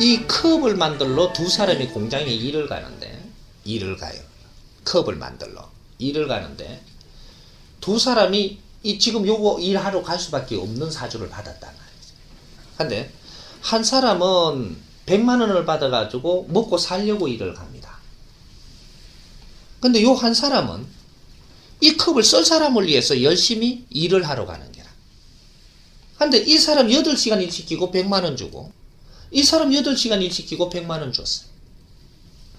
이 컵을 만들러 두 사람이 공장에 일을 가는데 일을 가요. 컵을 만들러 일을 가는데 두 사람이 이 지금 요거 일하러 갈 수밖에 없는 사주를 받았단 말이죠. 근데 한 사람은 100만 원을 받아 가지고 먹고 살려고 일을 갑니다. 근데 요 한 사람은 이 컵을 쓸 사람을 위해서 열심히 일을 하러 가는 게라. 근데 이 사람 8시간 일 시키고 100만 원 주고 이 사람 8시간 일 시키고 100만 원 줬어요.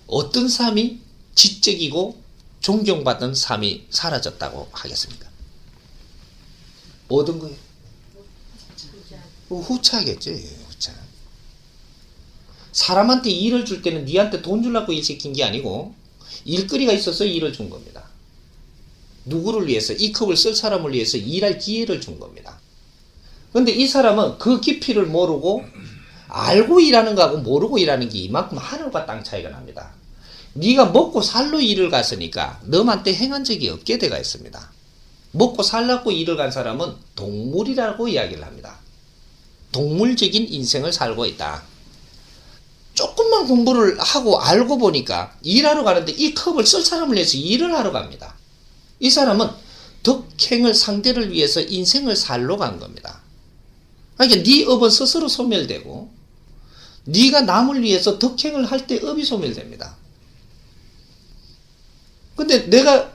어떤 삶이 지적이고 존경받는 삶이 사라졌다고 하겠습니까? 모든 거예요. 어, 후차겠죠. 예, 후차. 사람한테 일을 줄 때는 니한테 돈 주려고 일 시킨 게 아니고 일거리가 있어서 일을 준 겁니다. 누구를 위해서 이 컵을 쓸 사람을 위해서 일할 기회를 준 겁니다. 근데 이 사람은 그 깊이를 모르고 알고 일하는 거하고 모르고 일하는 게 이만큼 하늘과 땅 차이가 납니다. 네가 먹고 살로 일을 갔으니까 너한테 행한 적이 없게 돼가 있습니다. 먹고 살라고 일을 간 사람은 동물이라고 이야기를 합니다. 동물적인 인생을 살고 있다. 조금만 공부를 하고 알고 보니까 일하러 가는데 이 컵을 쓸 사람을 위해서 일을 하러 갑니다. 이 사람은 덕행을 상대를 위해서 인생을 살러 간 겁니다. 그러니까 네 업은 스스로 소멸되고 네가 남을 위해서 덕행을 할 때 업이 소멸됩니다. 근데 내가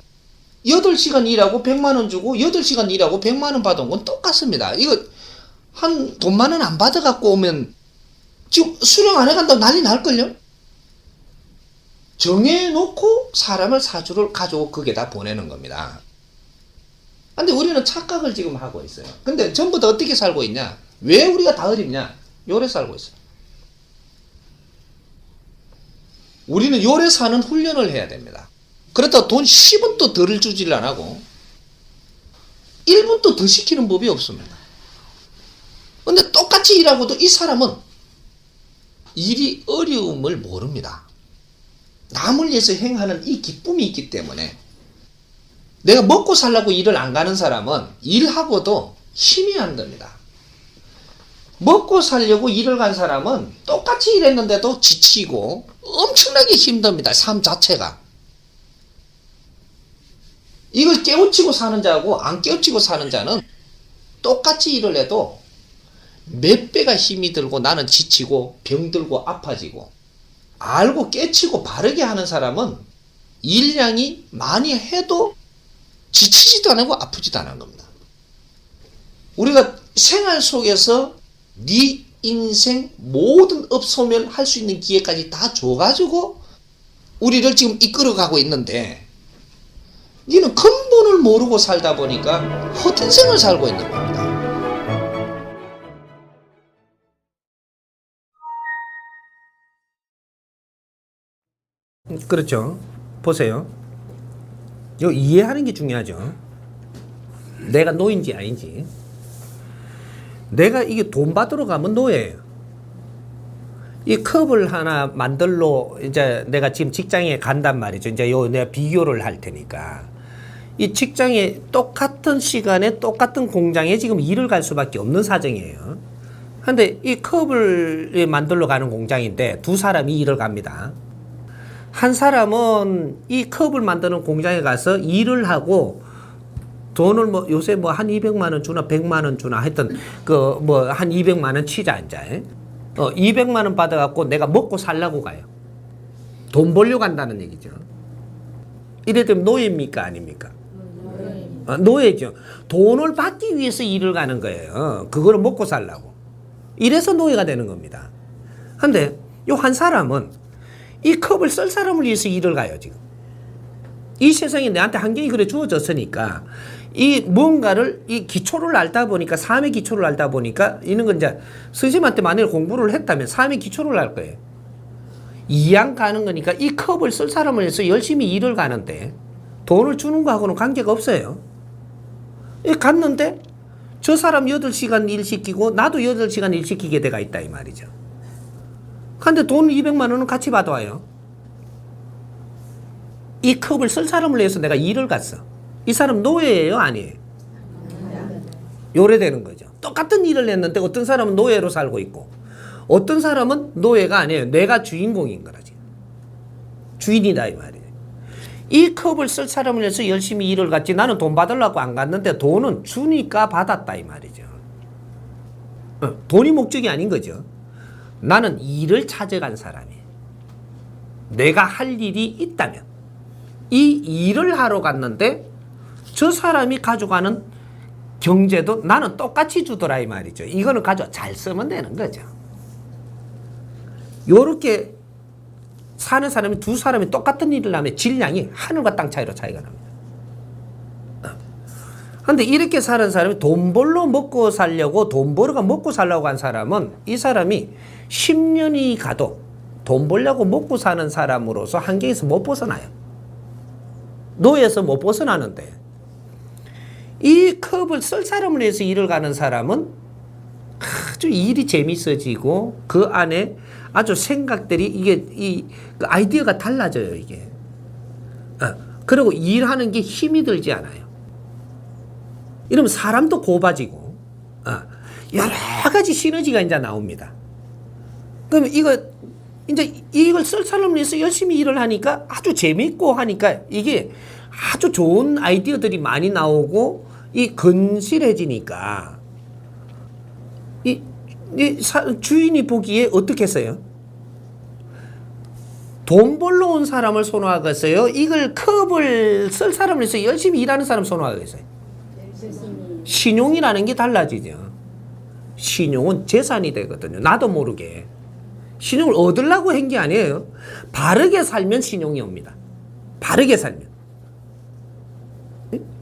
8시간 일하고 100만 원 주고 8시간 일하고 100만 원 받은 건 똑같습니다. 이거 한 돈만 원안 받아 갖고 오면 지금 수령 안 해간다고 난리 날걸요? 정해놓고 사람을 사주를 가지고 거기에다 보내는 겁니다. 근데 우리는 착각을 지금 하고 있어요. 근데 전부 다 어떻게 살고 있냐? 왜 우리가 다 어렵냐? 요래 살고 있어요. 우리는 요래 사는 훈련을 해야 됩니다. 그렇다고 돈 10원도 덜 주질 안 하고 1분도 더 시키는 법이 없습니다. 근데 똑같이 일하고도 이 사람은 일이 어려움을 모릅니다. 남을 위해서 행하는 이 기쁨이 있기 때문에 내가 먹고 살라고 일을 안 가는 사람은 일하고도 힘이 안 듭니다. 먹고 살려고 일을 간 사람은 똑같이 일했는데도 지치고 엄청나게 힘듭니다. 삶 자체가. 이걸 깨우치고 사는 자하고 안 깨우치고 사는 자는 똑같이 일을 해도 몇 배가 힘이 들고 나는 지치고 병들고 아파지고 알고 깨치고 바르게 하는 사람은 일량이 많이 해도 지치지도 않고 아프지도 않은 겁니다. 우리가 생활 속에서 네 인생 모든 업소멸 할 수 있는 기회까지 다 줘가지고 우리를 지금 이끌어가고 있는데 니는 근본을 모르고 살다 보니까 헛된 생을 살고 있는 겁니다. 그렇죠. 보세요. 요 이해하는 게 중요하죠. 내가 노인지 아닌지. 내가 이게 돈 받으러 가면 노예예요. 이 컵을 하나 만들러 이제 내가 지금 직장에 간단 말이죠. 이제 요 내가 비교를 할 테니까. 이 직장에 똑같은 시간에 똑같은 공장에 지금 일을 갈 수밖에 없는 사정이에요. 근데 이 컵을 만들러 가는 공장인데 두 사람이 일을 갑니다. 한 사람은 이 컵을 만드는 공장에 가서 일을 하고 돈을 뭐 요새 뭐 한 200만 원 주나 100만 원 주나 하여튼 그뭐 한 200만 원 치자 이제. 어 200만 원 받아 갖고 내가 먹고 살라고 가요. 돈 벌려 간다는 얘기죠. 이래 되면 노예입니까 아닙니까? 어, 노예죠. 돈을 받기 위해서 일을 가는 거예요. 그거를 먹고 살라고. 이래서 노예가 되는 겁니다. 근데 요 한 사람은 이 컵을 쓸 사람을 위해서 일을 가요, 지금. 이 세상에 내한테 환경이 그래 주어졌으니까 이 뭔가를 이 기초를 알다 보니까 삶의 기초를 알다 보니까 이런 건 이제 선생님한테 만약에 공부를 했다면 삶의 기초를 알 거예요. 이양 가는 거니까 이 컵을 쓸 사람을 위해서 열심히 일을 가는데 돈을 주는 거하고는 관계가 없어요. 이 갔는데 저 사람 8시간 일 시키고 나도 8시간 일 시키게 돼가 있다 이 말이죠. 근데 돈 200만 원은 같이 받아와요. 이 컵을 쓸 사람을 위해서 내가 일을 갔어. 이 사람 노예예요, 아니에요? 요래되는 거죠. 똑같은 일을 했는데 어떤 사람은 노예로 살고 있고 어떤 사람은 노예가 아니에요. 내가 주인공인 거라지. 주인이다 이 말이에요. 이 컵을 쓸 사람을 위해서 열심히 일을 갔지 나는 돈 받으려고 안 갔는데 돈은 주니까 받았다 이 말이죠. 어, 돈이 목적이 아닌 거죠. 나는 일을 찾아간 사람이에요. 내가 할 일이 있다면 이 일을 하러 갔는데 저 사람이 가져가는 경제도 나는 똑같이 주더라 이 말이죠. 이거는 가져 잘 쓰면 되는 거죠. 요렇게 사는 사람이 두 사람이 똑같은 일을 하면 질량이 하늘과 땅 차이로 차이가 납니다. 근데 이렇게 사는 사람이 돈 벌러 먹고 살려고 돈 벌어가 먹고 살려고 한 사람은 이 사람이 10년이 가도 돈 벌려고 먹고 사는 사람으로서 한계에서 못 벗어나요. 노예에서 못 벗어나는데 이 컵을 쓸 사람을 위해서 일을 가는 사람은 아주 일이 재밌어지고 그 안에 아주 생각들이 이게 이그 아이디어가 달라져요 이게. 어, 그리고 일하는 게 힘이 들지 않아요. 이러면 사람도 고봐지고 어, 여러 가지 시너지가 이제 나옵니다. 그러면 이거 이제 이걸 쓸 사람을 위해서 열심히 일을 하니까 아주 재밌고 하니까 이게 아주 좋은 아이디어들이 많이 나오고 이 건실해지니까 이, 이 사- 주인이 보기에 어떻게 했어요? 돈 벌러 온 사람을 선호하겠어요? 이걸 컵을 쓸 사람을 위해서 열심히 일하는 사람 선호하겠어요? 신용이라는 게 달라지죠. 신용은 재산이 되거든요. 나도 모르게. 신용을 얻으려고 한 게 아니에요. 바르게 살면 신용이 옵니다. 바르게 살면.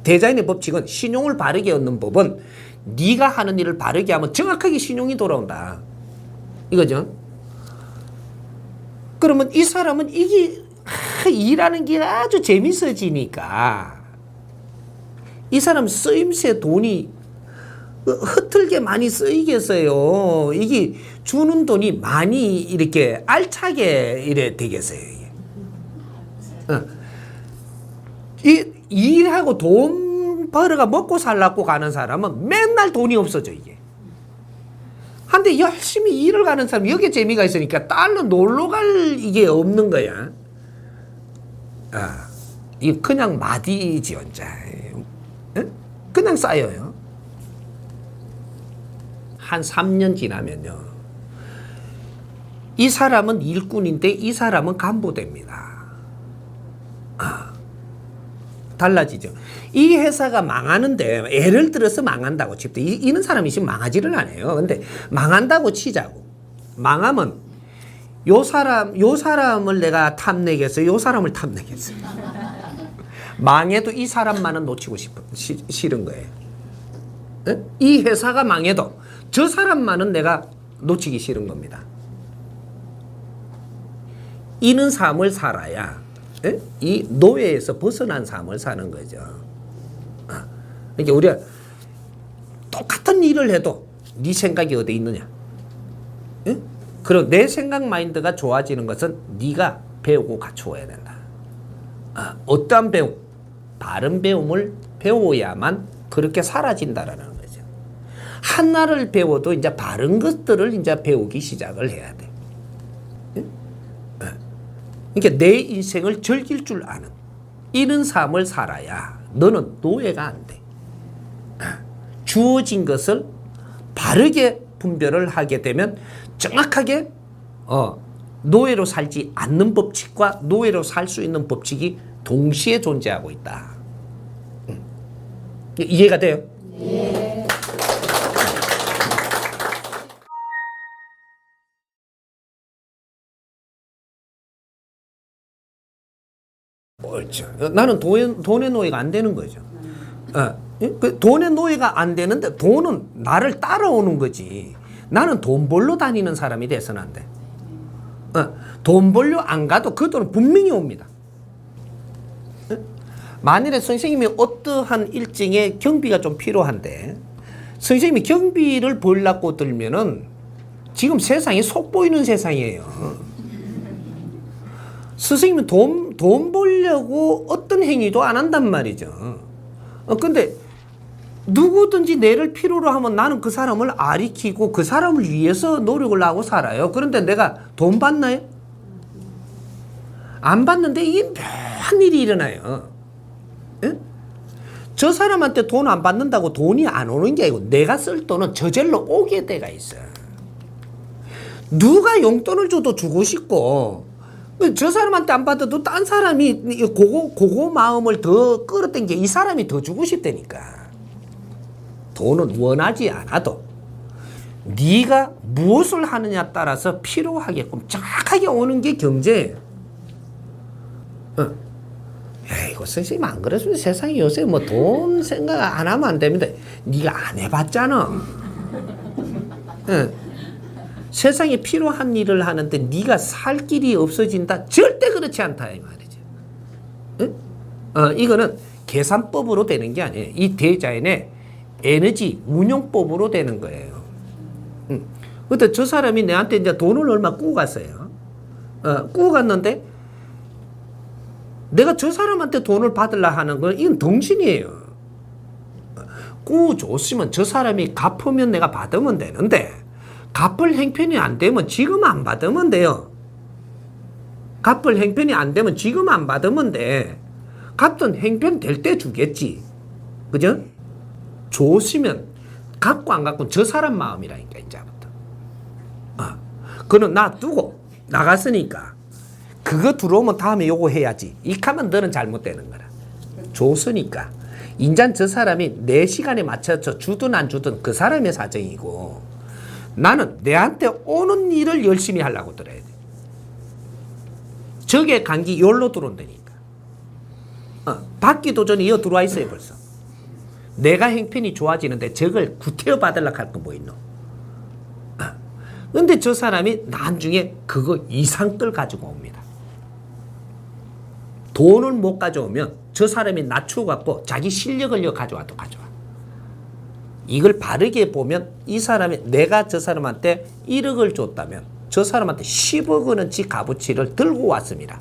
대자연의 법칙은 신용을 바르게 얻는 법은 네가 하는 일을 바르게 하면 정확하게 신용이 돌아온다. 이거죠. 그러면 이 사람은 이게 아, 일하는 게 아주 재밌어지니까 이 사람 쓰임새 돈이 흐틀게 많이 쓰이겠어요. 이게 주는 돈이 많이 이렇게 알차게 이래 되겠어요. 어. 이 일하고 돈 벌어가 먹고 살라고 가는 사람은 맨날 돈이 없어져 이게. 한데 열심히 일을 가는 사람 여기에 재미가 있으니까 딸로 놀러 갈 이게 없는 거야. 아, 이 그냥 마디지 혼자. 응? 그냥 쌓여요. 한 3년 지나면요. 이 사람은 일꾼인데 이 사람은 간부됩니다. 아, 달라지죠. 이 회사가 망하는데 예를 들어서 망한다고 칩다. 이, 이런 사람이 지금 망하지를 않아요. 근데 망한다고 치자고. 망하면 요 사람 요 사람을 내가 탐내겠어. 요 사람을 탐내겠어. 망해도 이 사람만은 놓치고 싶어 시, 싫은 거예요. 에? 이 회사가 망해도 저 사람만은 내가 놓치기 싫은 겁니다. 이는 삶을 살아야 에? 이 노예에서 벗어난 삶을 사는 거죠. 아, 그러니까 우리가 똑같은 일을 해도 네 생각이 어디 있느냐? 에? 그리고 내 생각 마인드가 좋아지는 것은 네가 배우고 갖추어야 된다. 아, 어떠한 배움? 바른 배움을 배워야만 그렇게 사라진다라는 거죠. 하나를 배워도 이제 바른 것들을 이제 배우기 시작을 해야 돼. 예? 예. 그러니까 내 인생을 즐길 줄 아는 이런 삶을 살아야 너는 노예가 안 돼. 예. 주어진 것을 바르게 분별을 하게 되면 정확하게 어, 노예로 살지 않는 법칙과 노예로 살 수 있는 법칙이 동시에 존재하고 있다. 음. 이- 이해가 돼요? 옳죠. 나는 돈의, 돈의 노예가 안 되는 거죠. 어, 예? 그 돈의 노예가 안 되는데 돈은 나를 따라오는 거지. 나는 돈 벌러 다니는 사람이 돼서는 안 돼. 어, 돈 벌려 안 가도 그 돈은 분명히 옵니다. 어? 만일에 선생님이 어떠한 일정에 경비가 좀 필요한데 선생님이 경비를 벌라고 들면은 지금 세상이 속 보이는 세상이에요. 선생님은 돈, 돈 벌려고 어떤 행위도 안 한단 말이죠. 어, 근데 누구든지 내를 필요로 하면 나는 그 사람을 아리키고 그 사람을 위해서 노력을 하고 살아요. 그런데 내가 돈 받나요? 안 받는데 이게 몇 일이 일어나요. 예? 저 사람한테 돈 안 받는다고 돈이 안 오는 게 아니고 내가 쓸 돈은 저절로 오게 때가 있어. 누가 용돈을 줘도 주고 싶고 저 사람한테 안 받아도 딴 사람이 그거 그거 마음을 더 끌어당겨 이 사람이 더 주고 싶다니까. 돈은 원하지 않아도 네가 무엇을 하느냐 따라서 필요하게끔 정확하게 오는 게 경제예요. 어. 에이고 선생님 안 그랬으면 세상에 요새 뭐 돈 생각 안 하면 안 됩니다. 네가 안 해봤잖아. 예. 세상에 필요한 일을 하는데 네가 살 길이 없어진다. 절대 그렇지 않다 이 말이죠. 예? 어, 이거는 계산법으로 되는 게 아니에요. 이 대자연의 에너지 운용법으로 되는 거예요. 음. 근데 저 사람이 내한테 이제 돈을 얼마 꾸고 갔어요. 어, 꾸고 갔는데 내가 저 사람한테 돈을 받으려 하는 건 이건 덩신이에요. 꾸고 줬으면 저 사람이 갚으면 내가 받으면 되는데 갚을 행편이 안 되면 지금 안 받으면 돼요. 갚을 행편이 안 되면 지금 안 받으면 돼. 갚던 행편 될 때 주겠지. 그죠? 줬으면 갖고 안 갖고 저 사람 마음이라니까 이제부터. 아, 그는 놔두고 나갔으니까 그거 들어오면 다음에 요거 해야지. 이카면 너는 잘못되는 거라. 줬으니까 인잔 저 사람이 내 시간에 맞춰서 주든 안 주든 그 사람의 사정이고 나는 내한테 오는 일을 열심히 하려고 들어야 돼. 적의 간기 열로 들어온다니까. 어, 받기 도 전에 이어 들어와 있어요 벌써. 내가 행편이 좋아지는데 적을 구태여 받으려고 할 거 뭐 있노? 어. 근데 저 사람이 나중에 그거 이상 걸 가지고 옵니다. 돈을 못 가져오면 저 사람이 낮추어 갖고 자기 실력을 여 가져와도 가져와. 이걸 바르게 보면 이 사람이 내가 저 사람한테 1억을 줬다면 저 사람한테 10억 원어치 값어치를 들고 왔습니다.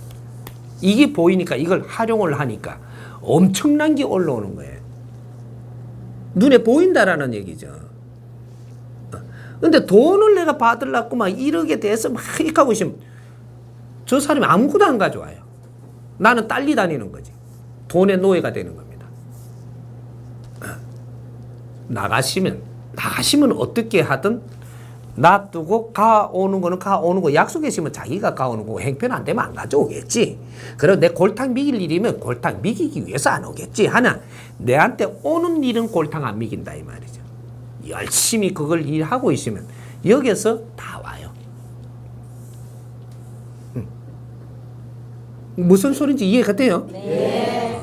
이게 보이니까 이걸 활용을 하니까 엄청난 게 올라오는 거예요. 눈에 보인다라는 얘기죠. 어. 근데 돈을 내가 받으려고 막 1억에 대해서 막 하고 있으면 저 사람이 아무것도 안 가져와요. 나는 딸리 다니는 거지. 돈의 노예가 되는 겁니다. 어. 나가시면 나가시면 어떻게 하든 놔두고 가오는 거는 가오는 거 약속했으면 자기가 가오는 거고 행편 안 되면 안 가져오겠지. 그리고 내 골탕 미길 일이면 골탕 미기기 위해서 안 오겠지. 하나 내한테 오는 일은 골탕 안 미긴다 이 말이죠. 열심히 그걸 일하고 있으면 여기서 다 와요. 음. 무슨 소린지 이해가 돼요? 네.